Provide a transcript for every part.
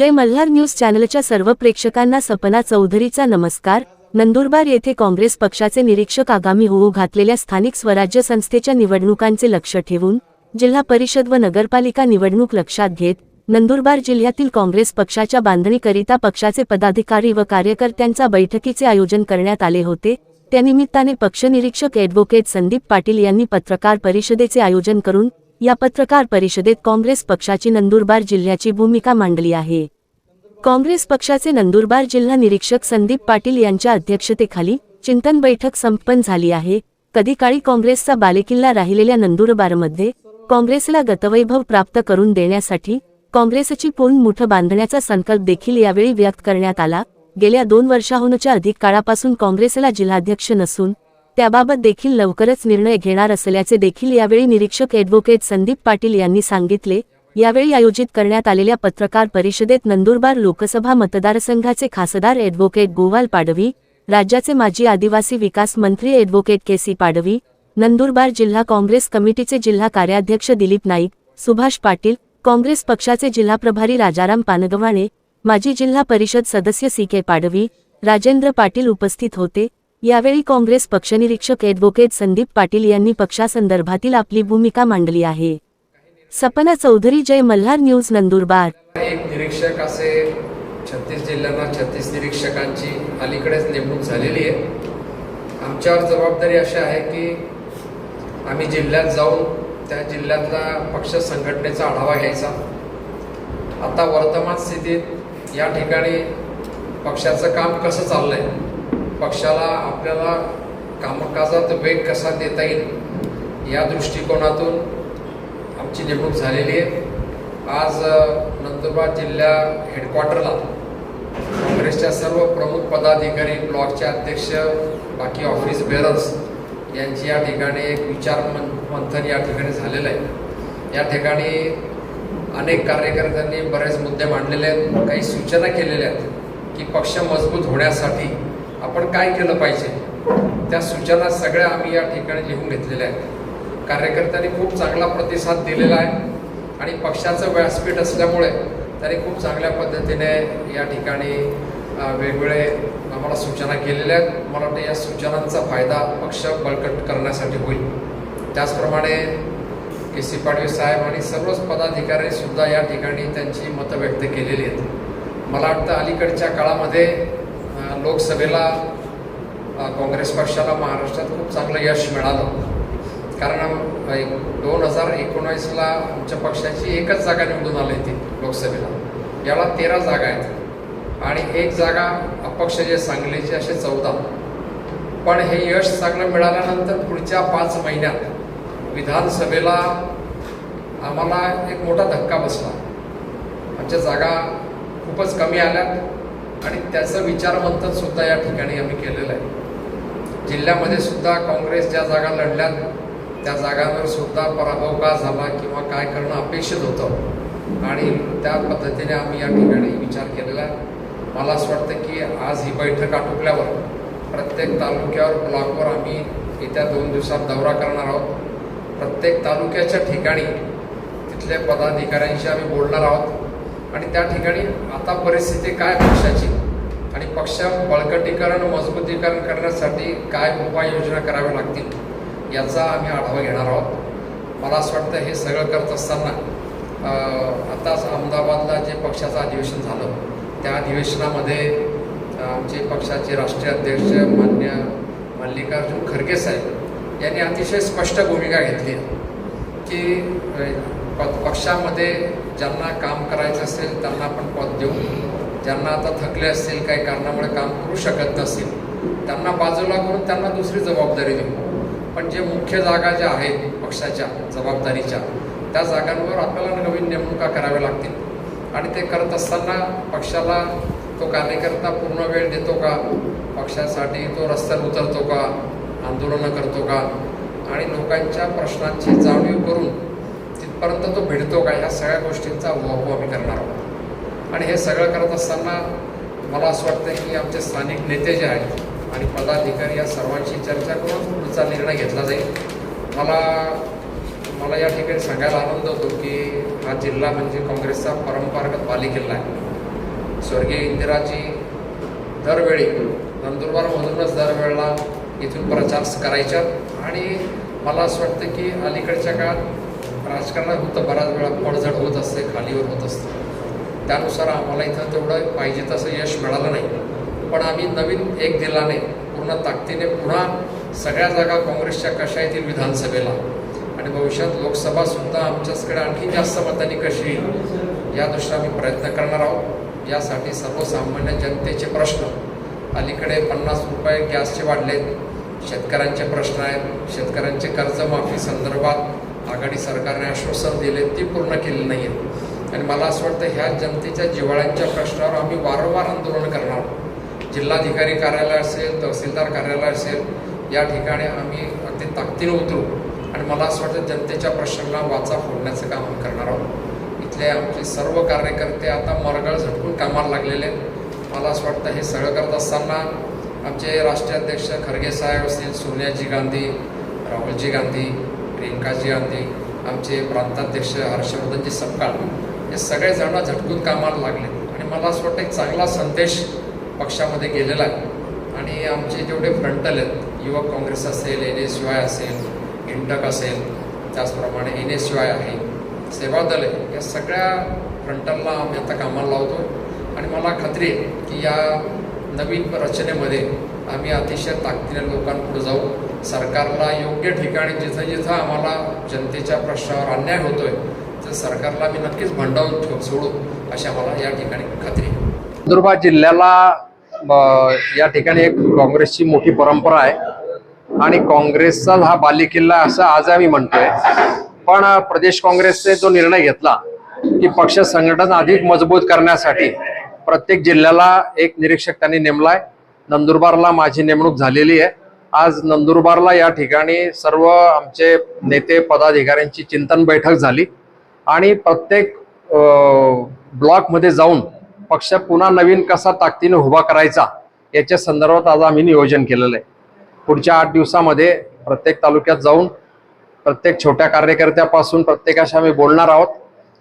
जय Malhar news चॅनलच्या सर्व प्रेक्षकांना सपना चौधरीचा नमस्कार. नंदुरबार येथे काँग्रेस पक्षाचे निरीक्षक आगामी होऊ घातलेल्या स्थानिक स्वराज्य संस्थेच्या निवडणुकांचे लक्ष ठेवून जिल्हा परिषद व नगरपालिका निवडणूक लक्षात घेत नंदुरबार जिल्ह्यातील काँग्रेस पक्षाच्या बांधणीकरिता पक्षाचे पदाधिकारी व कार्यकर्त्यांचा बैठकीचे आयोजन करण्यात आले होते. त्यानिमित्ताने पक्षनिरीक्षक ॲडव्होकेट संदीप पाटील यांनी पत्रकार परिषदेचे आयोजन करून या पत्रकार परिषदेत काँग्रेस पक्षाची नंदुरबार जिल्ह्याची भूमिका मांडली आहे. काँग्रेस पक्षाचे नंदुरबार जिल्हा निरीक्षक संदीप पाटील यांच्या अध्यक्षतेखाली चिंतन बैठक संपन्न झाली आहे. कधी काळी काँग्रेसचा बालेकिल्ला राहिलेल्या नंदुरबारमध्ये काँग्रेसला गतवैभव प्राप्त करून देण्यासाठी काँग्रेसची पूर्ण मुठ बांधण्याचा संकल्प देखील यावेळी व्यक्त करण्यात आला. गेल्या दोन वर्षाहूनच्या अधिक काळापासून काँग्रेसला जिल्हाध्यक्ष नसून त्याबाबत देखील लवकरच निर्णय घेणार असल्याचे देखील यावेळी निरीक्षक ॲडव्होकेट संदीप पाटील यांनी सांगितले. यावेळी आयोजित करण्यात आलेल्या पत्रकार परिषदेत नंदुरबार लोकसभा मतदारसंघाचे खासदार ॲडव्होकेट गोवाल पाडवी राज्याचे माजी आदिवासी विकास मंत्री advocate K C Padvi Nandurbar जिल्हा काँग्रेस कमिटीचे जिल्हा कार्याध्यक्ष दिलीप नाईक सुभाष पाटील काँग्रेस पक्षाचे जिल्हा प्रभारी राजाराम पानगवाणे माजी जिल्हा परिषद सदस्य सी के पाडवी राजेंद्र पाटील उपस्थित होते. यावेळी काँग्रेस पक्षनिरीक्षक ॲडव्होकेट संदीप पाटील यांनी पक्षासंदर्भातील आपली भूमिका मांडली आहे. सपना चौधरी जय मल्हार न्यूज नंदुरबार. एक निरीक्षक असे छत्तीस जिल्ह्यांना छत्तीस निरीक्षकांची अलीकडेच नेमणूक झालेली आहे. आमच्यावर जबाबदारी अशी आहे की आम्ही जिल्ह्यात जाऊन त्या जिल्ह्यातला पक्ष संघटनेचा आढावा घ्यायचा. आता वर्तमान स्थितीत या ठिकाणी पक्षाचं काम कसं चाललंय? पक्षाला आपल्याला कामकाजात वेग कसा देता येईल या दृष्टिकोनातून आमची नेमणूक झालेली आहे. आज नंदुरबार जिल्हा हेडक्वार्टरला काँग्रेसच्या सर्व प्रमुख पदाधिकारी ब्लॉकचे अध्यक्ष बाकी ऑफिस बेरर्स यांची या ठिकाणी एक विचार मन मंथन या ठिकाणी झालेलं आहे. या ठिकाणी अनेक कार्यकर्त्यांनी बरेच मुद्दे मांडलेले आहेत. काही सूचना केलेल्या आहेत की पक्ष मजबूत होण्यासाठी आपण काय केलं पाहिजे? त्या सूचना सगळ्या आम्ही या ठिकाणी लिहून घेतलेल्या आहेत. कार्यकर्त्यांनी खूप चांगला प्रतिसाद दिलेला आहे आणि पक्षाचं व्यासपीठ असल्यामुळे त्यांनी खूप चांगल्या पद्धतीने या ठिकाणी वेगवेगळे आम्हाला सूचना केलेल्या आहेत. मला वाटतं या सूचनांचा फायदा पक्ष बळकट करण्यासाठी होईल. त्याचप्रमाणे के सी पाडवी साहेब आणि सर्वच पदाधिकाऱ्यांनीसुद्धा या ठिकाणी त्यांची मतं व्यक्त केलेली आहेत. मला वाटतं अलीकडच्या काळामध्ये लोकसभेला काँग्रेस पक्षाला महाराष्ट्रात खूप चांगलं यश मिळालं. कारण दोन हजार एकोणावीसला आमच्या पक्षाची एकच जागा निवडून आली ती लोकसभेला. याला तेरा जागा आहेत. आणि एक जागा अपक्ष जे सांगलीचे असे चौदा. पण हे यश चांगलं मिळाल्यानंतर पुढच्या पाच महिन्यात विधानसभेला आम्हाला एक मोठा धक्का बसला. आमच्या जागा खूपच कमी आल्यात. आणि त्याचं विचारमंथन सुद्धा या ठिकाणी आम्ही केलेलं आहे. जिल्ह्यामध्ये सुद्धा काँग्रेस ज्या जागा लढल्या त्या जागांवर सुद्धा पराभव का झाला किंवा काय करणं अपेक्षित होतं? आणि त्या पद्धतीने आम्ही या ठिकाणी विचार केलेला आहे. मला असं वाटतं की आज ही बैठक आटोपल्यावर प्रत्येक तालुक्यावर ब्लॉकवर आम्ही येत्या दोन दिवसात दौरा करणार आहोत. प्रत्येक तालुक्याच्या ठिकाणी तिथल्या पदाधिकाऱ्यांशी आम्ही बोलणार आहोत. आणि त्या ठिकाणी आता परिस्थिती काय पक्षाची? आणि पक्ष बळकटीकरण मजबूतीकरण करण्यासाठी काय उपाययोजना कराव्या लागतील? याचा आम्ही आढावा घेणार आहोत. मला असं वाटतं हे सगळं करत असताना आताच अहमदाबादला जे पक्षाचं अधिवेशन झालं त्या अधिवेशनामध्ये आमचे पक्षाचे राष्ट्रीय अध्यक्ष मान्य मल्लिकार्जुन खरगे साहेब यांनी अतिशय स्पष्ट भूमिका घेतली की प- पक्षामध्ये ज्यांना काम करायचं असेल त्यांना आपण पद देऊ ज्यांना आता थकले असतील काही कारणामुळे काम करू शकत नसतील त्यांना बाजूला करून त्यांना दुसरी जबाबदारी देऊ पण जे मुख्य जागा ज्या आहेत पक्षाच्या जबाबदारीच्या त्या जागांवर आपल्याला नवीन नेमणुका कराव्या लागतील. आणि ते करत असताना पक्षाला तो कार्यकर्ता पूर्ण वेळ देतो का? पक्षासाठी तो रस्त्यावर उतरतो का? आंदोलनं करतो का? आणि लोकांच्या प्रश्नांची जाणीव करून परंतु तो भिडतो का? ह्या सगळ्या गोष्टींचा उहापोह आम्ही करणार आहोत. आणि हे सगळं करत असताना मला असं वाटतं की आमचे स्थानिक नेते जे आहेत आणि पदाधिकारी या सर्वांशी चर्चा करून पुढचा निर्णय घेतला जाईल. मला मला या ठिकाणी सांगायला आनंद होतो की हा जिल्हा म्हणजे काँग्रेसचा परंपरागत बालेकिल्ला आहे. स्वर्गीय इंदिराजी दरवेळी नंदुरबारमधूनच दरवेळेला इथून प्रचार करायच्या. आणि मला असं वाटतं की अलीकडच्या काळात राजकारणात होतं बऱ्याच वेळा पडझड होत असते खालीवर होत असते. त्यानुसार आम्हाला इथं तेवढं पाहिजे तसं यश मिळालं नाही. पण आम्ही नवीन एक दिलाने पूर्ण ताकदीने पुन्हा सगळ्या जागा काँग्रेसच्या कशा येतील विधानसभेला आणि भविष्यात लोकसभासुद्धा आमच्याचकडे आणखी जास्त मतांनी कशी येईल या दृष्टीने आम्ही प्रयत्न करणार आहोत. यासाठी सर्वसामान्य जनतेचे प्रश्न अलीकडे पन्नास रुपये गॅसचे वाढले आहेत शेतकऱ्यांचे प्रश्न आहेत शेतकऱ्यांचे कर्जमाफी संदर्भात आघाडी सरकारने आश्वासन दिले ती पूर्ण केली नाही आहेत आणि मला असं वाटतं ह्या जनतेच्या जिव्हाळ्यांच्या प्रश्नावर आम्ही वारंवार आंदोलन करणार. आहोत जिल्हाधिकारी कार्यालय असेल तहसीलदार कार्यालय असेल या ठिकाणी आम्ही अगदी ताकदीने उतरू. आणि मला असं वाटतं जनतेच्या प्रश्नांना वाचा फोडण्याचं काम आम्ही करणार आहोत. इथले आमचे सर्व कार्यकर्ते आता मरगळ झटकून कामाला लागलेले आहेत. मला असं वाटतं हे सगळं करत असताना आमचे राष्ट्रीय अध्यक्ष खरगे साहेब असतील सोनियाजी गांधी राहुलजी गांधी प्रियंकाजी गांधी आमचे प्रांताध्यक्ष हर्षवर्धनजी सपकाळ. हे सगळेजण झटकून कामाला लागले. आणि मला असं वाटतं एक चांगला संदेश पक्षामध्ये गेलेला आहे. आणि आमचे जेवढे फ्रंटल आहेत युवक काँग्रेस असेल एन एस वाय असेल इंटक असेल त्याचप्रमाणे एन एस वाय आहे सेवा दल आहे या सगळ्या फ्रंटलला आम्ही आता कामाला लावतो. आणि मला खात्री आहे की या नवीन रचनेमध्ये आम्ही अतिशय ताकदीने लोकांपुढे जाऊ. सरकारला योग्य ठिकाणी जिथं जिथं आम्हाला जनतेच्या प्रश्नावर अन्याय होतोय तर सरकारला आम्ही नक्कीच भंडावून ठेव सोडू अशी आम्हाला या ठिकाणी खात्री नंदुरबार जिल्ह्याला ब, या ठिकाणी एक काँग्रेसची मोठी परंपरा आहे. आणि काँग्रेसचा हा बालेकिल्ला असं आज आम्ही म्हणतोय. पण प्रदेश काँग्रेसने जो निर्णय घेतला की पक्ष संघटन अधिक मजबूत करण्यासाठी प्रत्येक जिल्ह्याला एक निरीक्षक त्यांनी नेमलाय. नंदुरबारला माझी नेमणूक झालेली आहे. आज नंदुरबारला या ठिकाणी सर्व आमचे नेते पदाधिकाऱ्यांची चिंतन बैठक झाली आणि प्रत्येक ब्लॉकमध्ये जाऊन पक्ष पुन्हा नवीन कसा ताकदीने उभा करायचा याच्या संदर्भात आज आम्ही नियोजन केलेलं आहे. पुढच्या आठ दिवसामध्ये प्रत्येक तालुक्यात जाऊन प्रत्येक छोट्या कार्यकर्त्यापासून प्रत्येकाशी आम्ही बोलणार आहोत.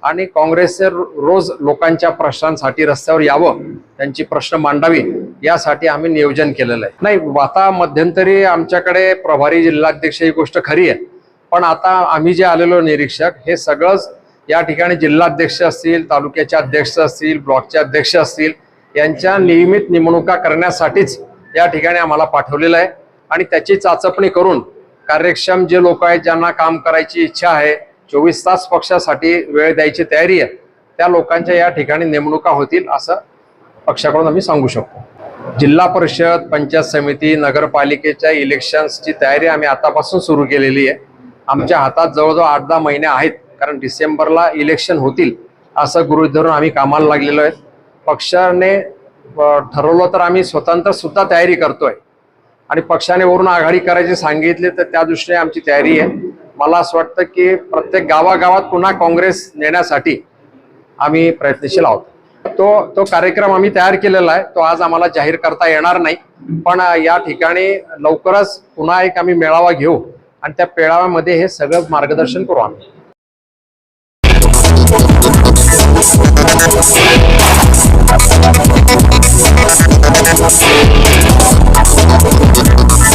आणि काँग्रेसचे रोज लोकांच्या प्रश्नांसाठी रस्त्यावर यावं त्यांची प्रश्न मांडावी यासाठी आम्ही नियोजन केलेलं आहे. नाही आता मध्यंतरी आमच्याकडे प्रभारी जिल्हाध्यक्ष ही गोष्ट खरी आहे पण आता आम्ही जे आलेलो निरीक्षक हे सगळंच या ठिकाणी जिल्हाध्यक्ष असतील तालुक्याचे अध्यक्ष असतील ब्लॉकचे अध्यक्ष असतील यांच्या नियमित नेमणुका करण्यासाठीच या ठिकाणी आम्हाला पाठवलेलं आहे. आणि त्याची चाचपणी करून कार्यक्षम जे लोक आहेत ज्यांना काम करायची इच्छा आहे चोवीस तास पक्षासाठी वेळ द्यायची तयारी आहे. त्या लोकांच्या या ठिकाणी नेमणुका होतील असं पक्षाकडून आम्ही सांगू शकतो. जिल्हा परिषद पंचायत समिती नगरपालिकेच्या इलेक्शन्सची तयारी आम्ही आतापासून सुरू केलेली आहे. आमच्या हातात जवळजवळ आठ दहा महिने आहेत कारण डिसेंबरला इलेक्शन होतील असं गृहित धरून आम्ही कामाला लागलेलो आहे. पक्षाने ठरवलं तर आम्ही स्वतंत्र सुद्धा तयारी करतोय. आणि पक्षाने वरून आघाडी करायचे सांगितले तर त्या दृष्टीने आमची तयारी आहे. मला असं वाटतं की प्रत्येक गावागावात पुन्हा काँग्रेस नेण्यासाठी आम्ही प्रयत्नशील आहोत. तो तो कार्यक्रम आम्ही तयार केलेला आहे. तो आज आम्हाला जाहीर करता येणार नाही. पण या ठिकाणी लवकरच पुन्हा एक आम्ही मेळावा घेऊ आणि त्या मेळाव्यामध्ये हे सगळं मार्गदर्शन करू आम्ही.